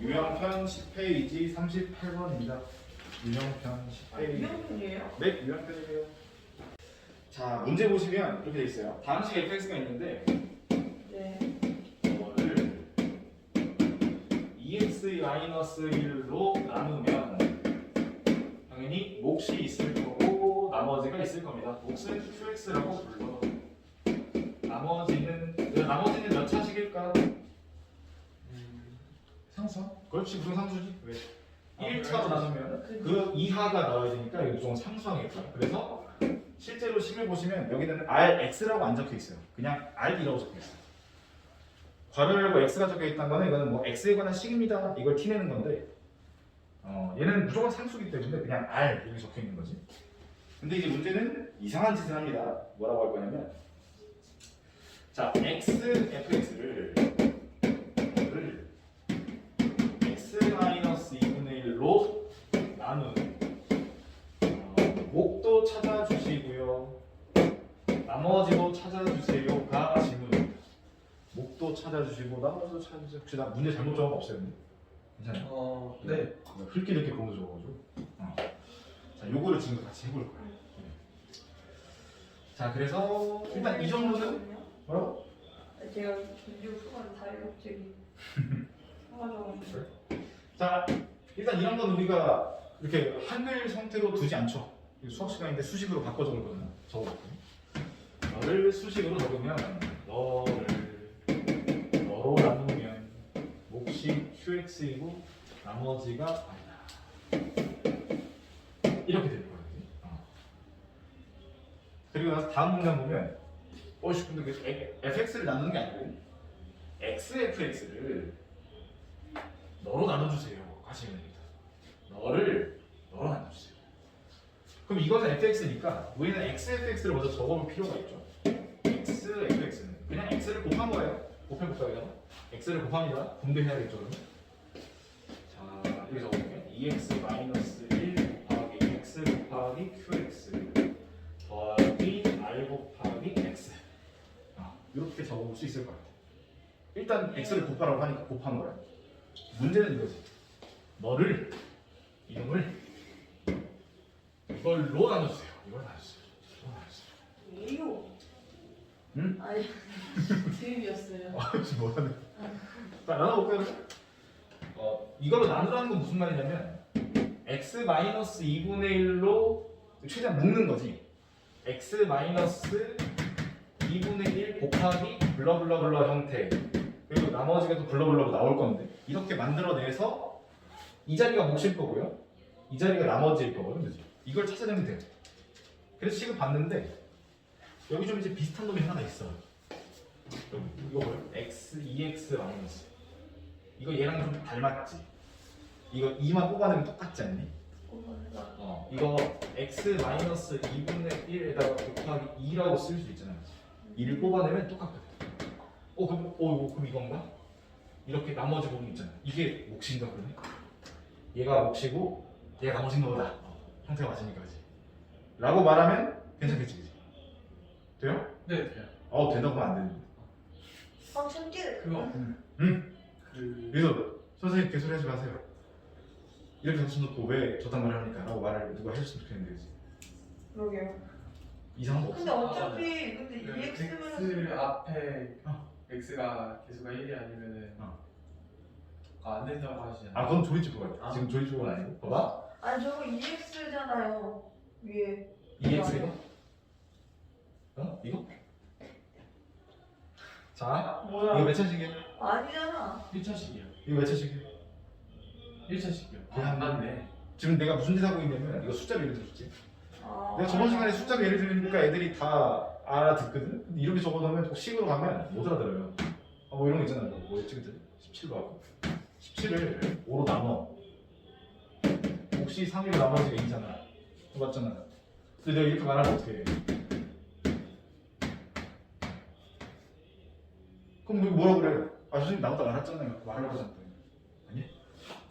유형편 10페이지 38번입니다. 유형편 아, 10페이지. 유형편이에요? 네, 유형편이에요. 자, 문제 보시면 이렇게 돼 있어요. 다음식 fx가 있는데 네. 이거를 2x-1로 나누면 당연히 몫이 있을 거고 나머지가 있을 겁니다. 몫은 qx라고 불러. 나머지는 나머지는 몇 차식일까? 상수? 그렇지 무슨 상수지? 왜? 아, 1차로 나누면 그 이하가 나와야 되니까 이거 무조건 상수항일 거야. 그래서 실제로 식을 보시면 여기는 rx라고 안 적혀 있어요. 그냥 r이라고 적혀 있어요. 괄호 열고 x가 적혀 있다는 거는 이거는 뭐 x에 관한 식입니다. 이걸 티내는 건데 어, 얘는 무조건 상수기 때문에 그냥 r 이렇게 적혀 있는 거지. 근데 이제 문제는 이상한 짓을 합니다. 뭐라고 할 거냐면 자 x fx를 나머지도 찾아주세요 혹시 나 문제 잘못 적은 거 없어요? 근데? 괜찮아요? 어, 네. 흙기 이렇게 공도 적어가지고 어. 자 요거를 지금 같이 해볼 거예요 네. 자 그래서 일단 이 정도는 뭐라고? 제가 김지우 수만 다리 갑자기 사가져가지고 자, 일단 이런 건 우리가 이렇게 한글 형태로 두지 않죠. 이거 수학 시간인데 수식으로 바꿔 적거든요. 적어볼게요. 너를 수식으로 적으면 너를 너로 나누면 몫이 qx이고 나머지가 아니다. 이렇게 될 거예요. 어. 그리고 나서 다음 문장 보면 어이씨 근데 그 에- fx를 나누는 게 아니고 xfx를 너로 나눠주세요 하시면 됩니다. 너를 너로 나눠주세요. 그럼 이거는 fx니까 우리는 xfx를 먼저 적어볼 필요가 있죠. xfx는 그냥 x를 곱한 거예요. 곱해볼까요? 그냥? x를 곱합니다. 분배해야겠죠 그러면. 자 여기 적어볼게요. 2x-1 곱하기 x 곱하기 qx 더하기 r 곱하기 x 아, 이렇게 적어볼 수 있을 것 같아요. 일단 x를 곱하라고 하니까 곱한 거야. 문제는 이거지. 너를 이놈을 이걸로 나눠주세요. 이걸 나눠주세요. 이걸 나눠주세요. 응? 아니 드립이었어요 아 지금 뭐하는? 자 나눠볼까요? 어 이걸로 나누라는 건 무슨 말이냐면 x 마이너스 2분의 1로 최대한 묶는 거지. x 마이너스 2분의 1 곱하기 블러블러블러 형태 그리고 나머지가 또 블러블러로 나올 건데 이렇게 만들어내서 이 자리가 몫일 거고요. 이 자리가 나머지일 거거든요. 이걸 찾아내면 돼요. 그래서 지금 봤는데 여기 좀 이제 비슷한 놈이 하나 있어요. 여기 이거 뭐예요? x 2x 마이너스 이거 얘랑 좀 닮았지? 이거 2만 뽑아내면 똑같지 않니? 어 이거 x 마이너스 2분의 1에다가 곱하기 2라고 쓸 수 있잖아요. 2를 뽑아내면 똑같거든. 어 그럼 어 그럼 이건가? 이렇게 나머지 부분 있잖아. 이게 몫인가 그러네? 얘가 몫이고 얘가 나머진 거다. 어, 형태가 맞으니까 그지? 라고 말하면 괜찮겠지 그지? 돼요? 네, 돼요. 어 된다고 하면 안 되는데. 아 참깨 그거. 응? 그 그래서 선생님 개소리 하지 마세요. 이렇게 적어놓고 왜 저딴 말을 합니까? 라고 말을 누가 해줬으면 좋겠는데 그지? 그러게요 이상한 거 없어. 근데 어차피 근데 그 2x면 x 앞에 어. x가 개수가 1이 아니면은 어. 아, 안 된다고 하시잖아요. 아 그건 조이치프 같아. 아. 지금 조이치프는 아니고. 봐봐. 아니 저거 2x잖아요 위에 2x가? 어? 이거? 자, 이거 뭐야 몇 차식이야? 아니잖아 1차식이요. 이거 몇 차식이야? 1차식이요. 아, 그냥 맞네. 지금 내가 무슨 짓 하고 있냐면 이거 숫자로 예를 들었지. 아, 내가 저번 시간에 숫자로 예를 들으니까 애들이 다 알아듣거든. 근데 이렇게 적어놓으면 또 식으로 가면 못 알아들어요. 아, 뭐 이런 거 있잖아요. 뭐 그때? 17로 하고 17을 5로 나눠. 혹시 3이고 나머지가 2잖아. 맞잖아. 근데 내가 이렇게 말하면 어떻게 해? 그럼 뭐 뭐라 그래? 아 선생님 나보다 알았잖아요. 말하라고 하잖아요. 아니?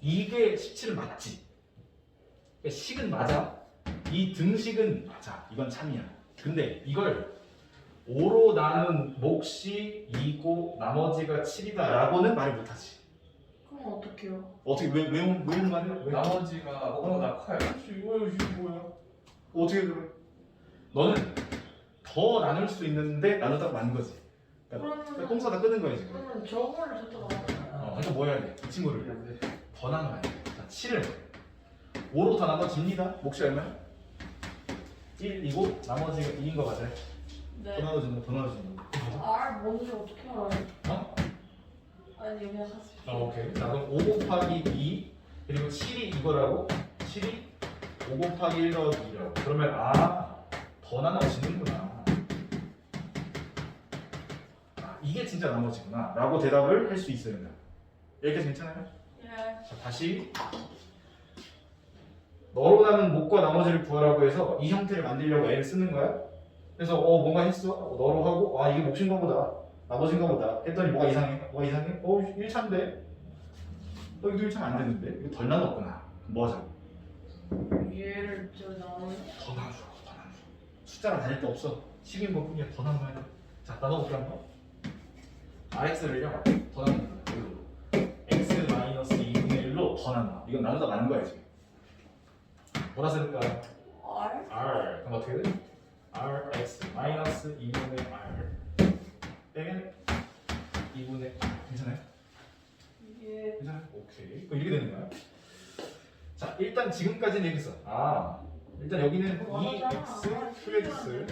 이게 17은 맞지. 그러니까 식은 맞아. 이 등식은 맞아. 이건 참이야. 근데 이걸 5로 나눈 몫이 2고 나머지가 7이다 라고는 말을 못하지 그럼 어떡해요? 어떻게 왜, 왜, 왜 이런 말을 왜? 나머지가 뭐보다 커요. 이거 이거 뭐야 어떻게 그래 너는 더 나눌 수 있는데 나누다가 많은 거지 그러니까 똥 싸다 끄는 거야 지금 그러면 저거를 줬다가 어, 그러니까 뭐 해야 돼? 이 친구를 더 나눠야 돼. 자, 7을 5로 더 나눠집니다. 몫이 얼마야? 1이고 나머지가 2인 거 맞아요? 더 네. 나눠진다. 더 나눠진다. R 뭔지 어떻게 알아요? 어? 아니 그냥 하세요. 아, 오케이. 자, 그럼 5 곱하기 2 그리고 7이 이거라고 7이 5 곱하기 1 더하기 2라고. 그러면 아, 더 나눠지는구나. 진짜 나머지구나. 라고 대답을 할 수 있어야 된다. 여기까지 괜찮아요? 예. 자, 다시 너로 나눈 목과 나머지를 구하라고 해서 이 형태를 만들려고 애를 쓰는 거야. 그래서 어 뭔가 했어. 어, 너로 하고 아 이게 몫인가 보다. 나머지인가 보다. 했더니 뭐가 이상해? 뭐가 이상해? 어 1차인데? 어 이거 1차 안 되는데? 이거 덜 나눴구나. 뭐 하자고? 얘를 저 나눠. 더 나눠. 숫자랑 다닐 데 없어. 10인 것 뿐이야. 더 나눠야 돼. 자 나눠볼게 한번. RX를요 더 나눈다. 여기로. x 마이너스 2분의 1로 더 나눠. 이건 나누다 많은 거야 지금. 뭐라 쓸까요? R? R 그럼 어떻게 돼? RX 마이너스 2분의 R 빼면 2분의 R 괜찮아요? 예. 괜찮아요? 오케이 그럼 이렇게 되는 거야 자 일단 지금까지는 여기 있어 아 일단 여기는 EX, QX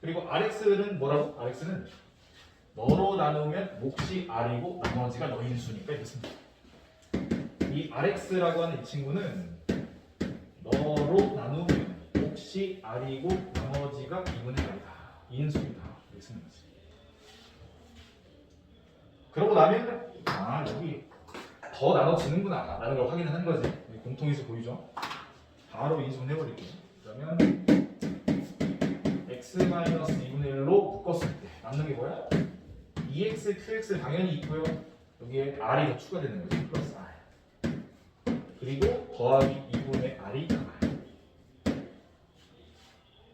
그리고 RX는 뭐라고? RX는 너로 나누면 몫이 R이고 나머지가 너인 수니까 씁니다 이 RX라고 하는 이 친구는 너로 나누면 몫이 R이고 나머지가 2분의 R이다. 인수이다. 거지. 그러고 나면 아 여기 더 나눠지는구나 라는 걸 확인을 한 거지. 공통인수 보이죠? 바로 인수분 해버릴게요. 그러면 x-2분의 1로 묶었을 때 남는 게 뭐야? 2x, qx 당연히 있고요. 여기에 r이 더 추가되는 거지. 플러스 r. 그리고 더하기 2분의 r이 나와요.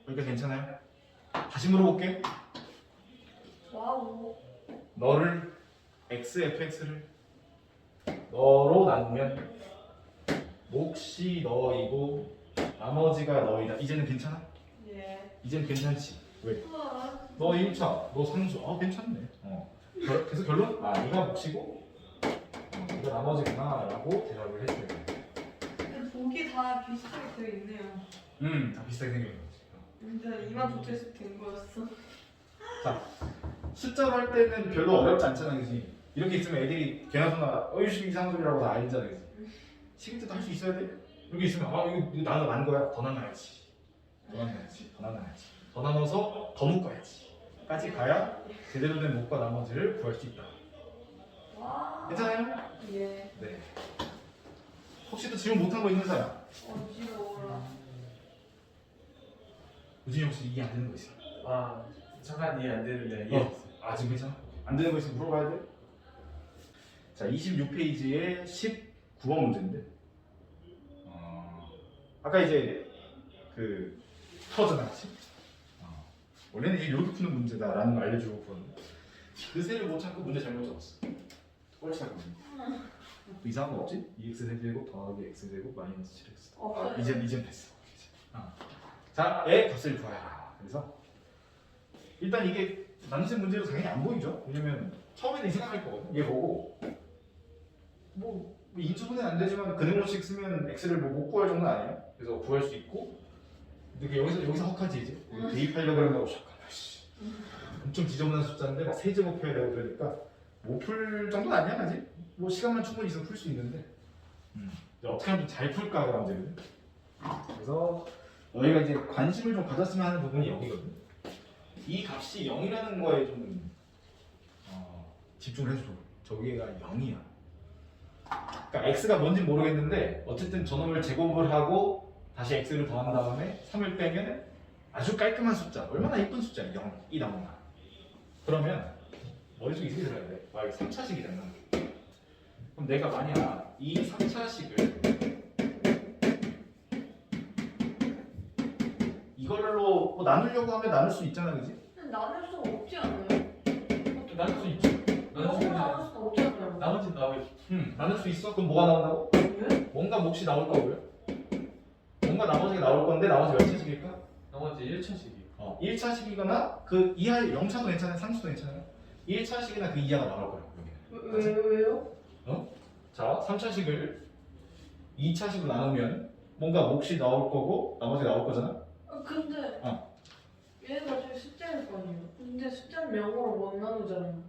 그러니까 괜찮아요? 다시 물어볼게. 와우. 너를 x, fx를 너로 나누면 몫이 너이고 나머지가 너이다. 이제는 괜찮아? 예. 이제는 괜찮지? 왜? 우와. 너 1차, 너 3수. 아 괜찮네. 어. 결- 그래서 결론? 아 이가 몫이고 어, 이거 나머지구나 라고 대답을 해줘야 돼. 근데 보기 다 비슷하게 되어 있네요. 음, 다 비슷하게 생긴 거지. 근데 이만 도대체 된 거였어. 숫자로 할 때는 별로 어렵지 않잖아, 그지? 이렇게 있으면 애들이 개나 소나 이상한 소리라고 다 알잖아, 그지? 시킬 때도 할 수 있어야 돼. 여기 있으면 아 이거, 이거 나눠 만 거야. 더 나눠야지. 더 나눠야지. 더 나눠야지. 더 나눠서 더 묶어야지. 까지 가야 제대로 된 목과 나머지를 구할 수 있다. 와. 괜찮아요? 예. 네. 혹시 또 질문 못한 거 있는 사람? 어지러워라. 우진이 혹시 이해 안 되는 거 있어? 아 잠깐 이해 안 되는데 어. 이해. 아 지금 괜찮아? 안 되는 거 있으면 물어봐야 돼. 자, 26페이지에 19번 문제인데. 어, 아까 이제 그 터져 나갔지? 어, 원래는 이게 이렇게 푸는 문제다라는 걸 알려주고 풀었는데 그새를 못 찾고 문제 잘못 적었어. 꼴찌 잡고 이상한 거 없지? 2x 세제곱 더하기 x 제곱 마이너스 7x. 아, 없어요. 이제 이제 됐어. 어. 자, 의 값을 구하라. 그래서 일단 이게 난생 문제로 당연히 안 보이죠? 왜냐면 처음에는 이 생각할 거거든. 얘 보고 뭐 인수분해 안 되지만 근행로식 쓰면 x를 뭐 못 구할 정도는 아니야. 그래서 구할 수 있고 근데 여기서 여기서 헉하지 이제 여기 대입하려고 그러면 잠깐만 씨. 엄청 지저분한 숫자인데 막 세제곱해야 되고 그러니까 못 풀 정도는 아니야 아직. 뭐 시간만 충분히 있으면 풀 수 있는데 음. 이제 어떻게 하면 좀 잘 풀까가 문제거든. 그래서 너희가 이제 관심을 좀 가졌으면 하는 부분이 여기거든. 이 값이 0이라는 거에 좀 어, 집중을 해줘. 저기가 0이야. 그러니까 x가 뭔지 모르겠는데 어쨌든 저놈을 제곱을 하고 다시 x를 더한 다음에 3을 빼면 아주 깔끔한 숫자, 얼마나 이쁜 숫자야 0이 나온다. 그러면 머릿속에 이렇게 들어야 돼. 와 이거 3차식이잖아. 그럼 내가 만약 이 3차식을 이걸로 뭐 나누려고 하면 나눌 수 있잖아, 그지? 나눌 수 없지 않아요? 또 나눌 수 있지. 나눌 수 없지 않아요? 나머지는 나오겠지. 응, 나눌 수 있어? 그럼 뭐가 나온다고? 왜? 뭔가 몫이 나올 거고요. 뭔가 나머지가 나올 건데 나머지 몇 차식일까? 나머지 1차식이. 어, 1차식이거나 그 이하 0차도 괜찮아요. 상수도 괜찮아요. 1차식이나 그 이하가 나올 거예요. 여기는. 왜, 왜요? 자, 3차식을 2차식으로 나누면 뭔가 몫이 나올 거고 나머지 나올 거잖아. 아, 근데 어. 얘가 저희 숫자일 거 아니에요? 근데 숫자는 영어로 못 나누잖아요.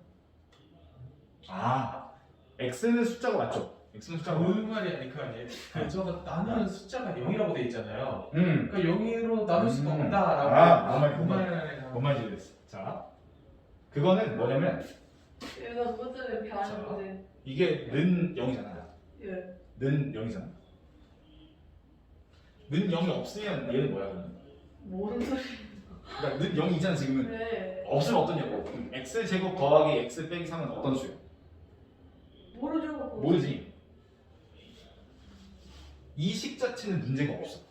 아, x는 숫자가 맞죠? X는 그 맞죠? 말이 아니 그 아니에요. 그 저거 나누는 숫자가 0이라고 돼 있잖아요. 음, 그러니까 0으로 나눌 수가 음. 없다라고. 아, 뭔 말이- 그뭔 말을 뭔 말인지 이해됐어. 자, 그거는 뭐냐면 얘가 그것 때문에 이렇게 하는데 이게 는 0이잖아. 예. 는 0이잖아. 는 0이 없으면 얘는 뭐야 그러면? 뭔 소리? 그러니까 는 0이잖아 지금은. 네. 없으면 어떠냐고. 그럼 x 제곱 더하기 x 빼기 3은 어떤 수요? 모르죠. 모르지. 이식 자체는 문제가 없어.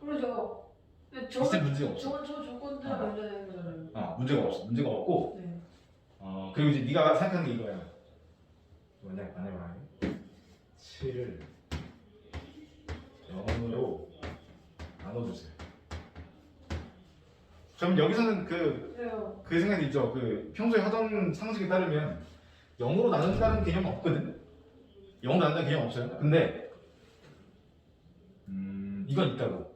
그러죠. 근데 진짜 저건 문제가 없어. 저 조건들 아. 문제 되는 거잖아요. 아 문제가 없어. 문제가 없고 네. 어 그리고 이제 네가 생각하는 게 이거야. 뭐냐 안 해봐. 7을 0으로 나눠주세요. 그럼 여기서는 그, 그래요. 그 생각이 있죠. 그 평소에 하던 상식에 따르면 0으로 나눈다는 개념은 없거든. 0으로 나눈다는 개념 없어요. 근데 음, 이건 있다고.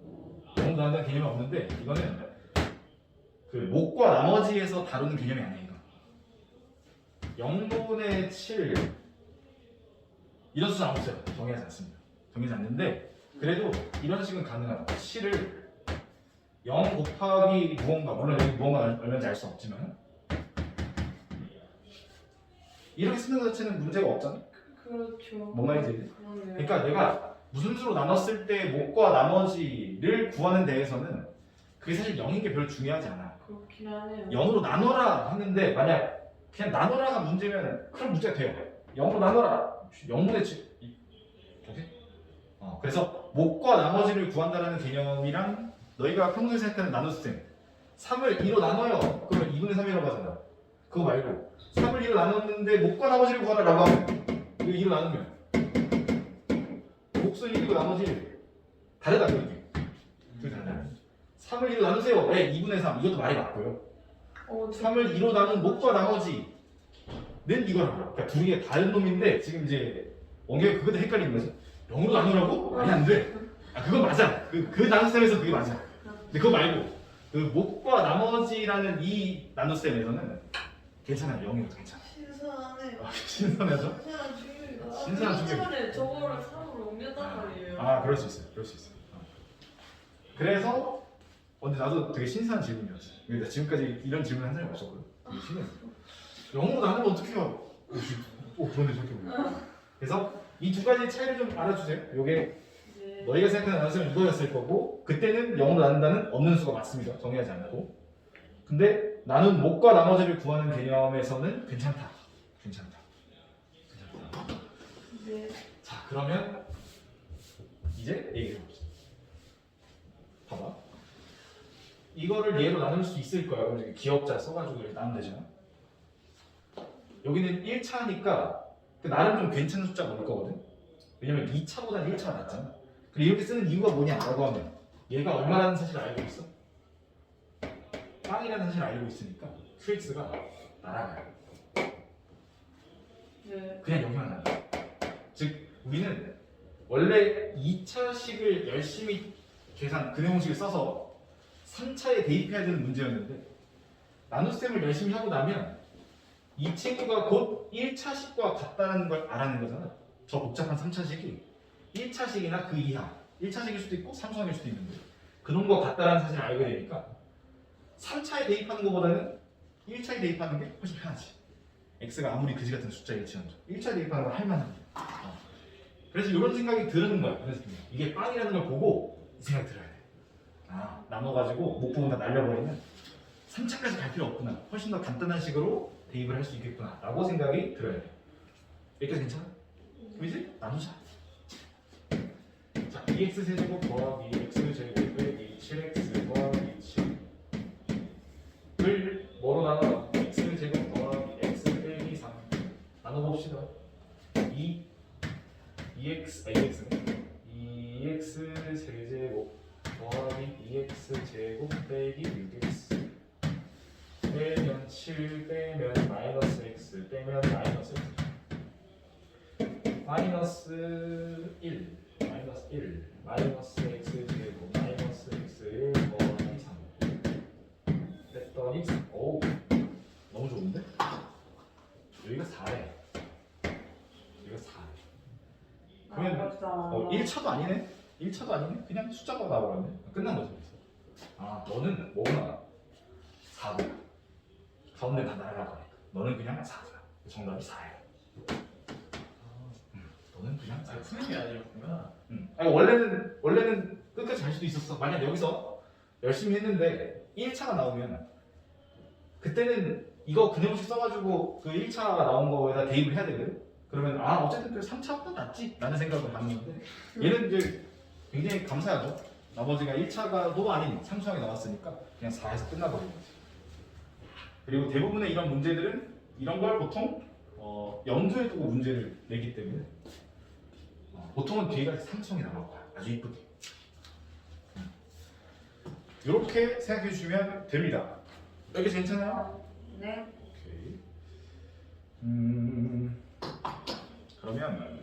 0으로 나눈다는 개념이 없는데 이거는 그 목과 나머지에서 다루는 개념이 아니에요. 이거. 0분의 7 이런 수는 없어요. 정해지 않습니다. 정해지 않는데 그래도 이런 식은 가능하다. 7을 0 곱하기 무언가 물론 여기 무언가 얼마인지 알 수 없지만 이렇게 쓰는 것 자체는 문제가 없잖아. 그렇죠. 뭔 말인지 그러네요. 그러니까 내가 무슨 수로 나눴을 때 목과 나머지를 구하는 데에서는 그게 사실 0인 게 별로 중요하지 않아. 그렇긴 하네요. 0으로 나눠라 했는데 만약 그냥 나눠라가 문제면 그럼 문제가 돼요. 0으로 나눠라. 0분의 7. 오케이? 어, 그래서 목과 나머지를 구한다는 개념이랑 너희가 평소에 생각하는 나눗셈 3을 2로 나눠요. 그러면 2분의 3이라고 하잖아. 그거 말고 3을 2로 나눴는데 목과 나머지를 구하라라고 하면 이거 2로 나누면 목수 1이고 나머지 1 다르다 그게. 그게 달라요. 3을 2로 나누세요. 네, 2분의 3. 이것도 말이 맞고요. 어, 저- 3을 2로 나눈 목과 나머지 는 이거라고. 그러니까 둘이 게 다른 놈인데 지금 이제 원경이 그것도 헷갈린 거지. 0으로 나누라고? 말이 안 돼. 아 그건 맞아. 그, 그 나눗셈에서 그게 맞아. 근데 그거 말고 그 목과 나머지라는 이 나눗셈에서는 괜찮아요. 0이어도 괜찮아. 신선하네요. 아, 신선하죠? 신선한 중입니다. 신선한. 때문에 저거를 3 으로 옮겼단 말이에요. 아 그럴 수 있어요. 그럴 수 있어요. 어. 그래서 어, 근데 나도 되게 신선한 질문이었어. 근데 나 지금까지 이런 질문 한 적이 없었거든. 되게 신기했어. 영어로 나누면 어떡해요? 오 그런데 저렇게 보여. 그래서 이 두 가지 차이를 좀 알아주세요. 요게 네. 너희가 생각하는 나눗셈은 이거였을 거고 그때는 영어로 나눈다는 없는 수가 맞습니다. 정의하지 않고. 근데 나눈 목과 나머지를 구하는 개념에서는 괜찮다. 괜찮다. 괜찮다. 네. 자 그러면 이제 얘기해 봅시다. 봐봐. 이거를 얘로 나눌 수 있을 거야. 그럼 이렇게 기억자 써가지고 이렇게 나누면 되잖아. 여기는 1차니까 나름 좀 괜찮은 숫자가 올 거거든. 왜냐면 2차보다 1차가 낫잖아. 그리고 이렇게 쓰는 이유가 뭐냐라고 하면 얘가 얼마라는 사실을 알고 있어. 빵이라는 사실을 알고 있으니까 QX가 날아가요. 네. 그냥 여기만 나가. 즉 우리는 원래 2차식을 열심히 계산 근해공식을 써서 3차에 대입해야 되는 문제였는데 나눗셈을 열심히 하고 나면 이 친구가 곧 1차식과 같다는 걸 알아낸 거잖아. 저 복잡한 3차식이 1차식이나 그 이하 1차식일 수도 있고 3차식일 수도 있는데 그놈과 같다는 사실을 알게 되니까 3차에 대입하는 것보다는 1차에 대입하는 게 훨씬 편하지. x가 아무리 그지 같은 숫자일지언정 1차 대입하는 건 할만합니다. 어. 그래서 이런 생각이 드는 거야. 그래서 이게 빵이라는 걸 보고 이 생각 들어야 돼. 아 나눠가지고 목부분 다 날려버리면 3차까지 갈 필요 없구나. 훨씬 더 간단한 식으로 대입을 할 수 있겠구나. 라고 생각이 들어야 돼. 여기까지 괜찮아? 그지? 나누자. 자, 2x 세제곱 더하기 x 제곱 빼기 7x 더하기 7을 뭐로 나눠? x 제곱 더하기 x 빼기 3 나눠봅시다 2 2x 아 2x네 2x 세제곱 더하기 2x 제곱 빼기 6x 빼면 7 빼면 마이너스 x 빼면 마이너스 x. 마이너스 1 마이너스 1 마이너스 x 제곱 마이너스 x 1 더하기 3 뺐더니 3. 오 너무 좋은데? 여기가 4래. 여기가 4래 그러면 아. 어 1차도 아니네 1차도 아니네 그냥 숫자가 나와버렸네 끝난 그래서 아 너는 뭐구나 4구 가운데 다 날아가니까 너는 그냥 4구나 정답이 4예요 너는 그냥 4 아, 푸는 게 아니었구나. 음. 아니, 원래는 원래는 끝까지 갈 수도 있었어. 만약 여기서 열심히 했는데 1차가 나오면 그때는 이거 그녀식 써가지고 그 1차가 나온 거에다 대입을 해야 되거든. 그러면 아 어쨌든 그 3차보다 낫지 라는 생각을 갖는데 얘는 이제 굉장히 감사하죠. 나머지가 1차가 도 아닌 3차가 나왔으니까 그냥 4에서 끝나버리는 거지. 그리고 대부분의 이런 문제들은 이런 걸 보통 어, 염두에 두고 문제를 내기 때문에 어, 보통은 뒤가 삼성이 나올 거야. 아주 이쁘게. 이렇게 생각해 주시면 됩니다. 여기 괜찮아요? 네. 오케이. 음, 그러면